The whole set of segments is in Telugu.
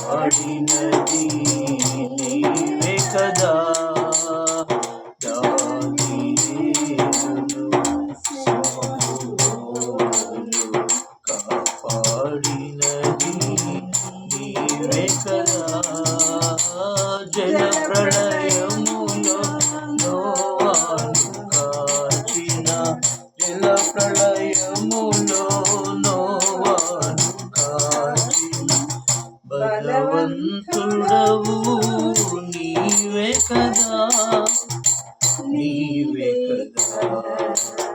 పాడినది నీవే కదా కాపాడినది నీవే కదా జల ప్రళయములో ప్రళయములో నోవాను కాచిన బలవంతుడవు నీవే కదా. నీవే కదా.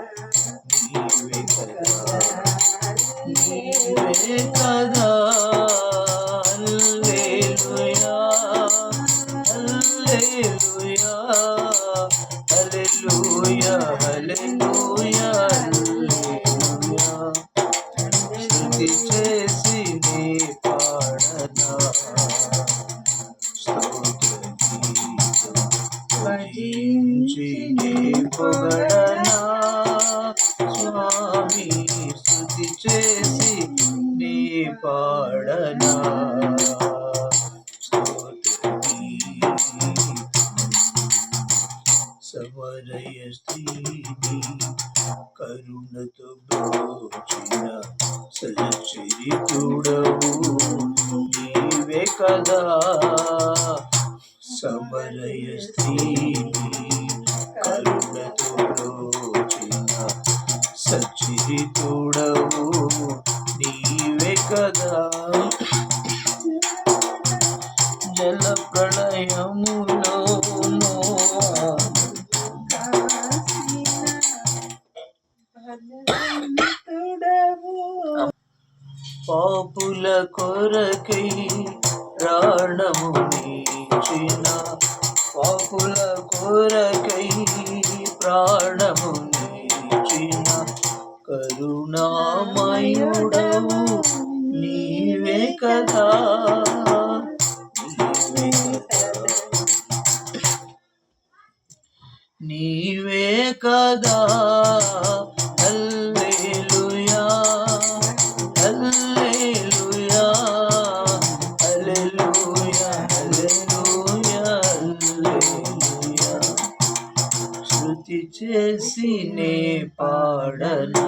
స్తుతి చేసి నీ పాడనా? స్తోత్ర నీ పొగడనా స్వామి స్తుతి చేసి నీ పాడనా? స్తోత్ర స్త్రీని కరుణతో బ్రోచిన సచరితుడవు నీవే కదా. సమరయ స్త్రీని కరుణతో బ్రోచిన సచరితుడవు నీవే కదా. జల ప్రళయములో పాపుల కొరకై ప్రాణము నీచిన పాపుల కొరకై ప్రాణము నీచిన కరుణామయుడవు నీవే కదా. నీవే కదా. చేసి నే పాడనా?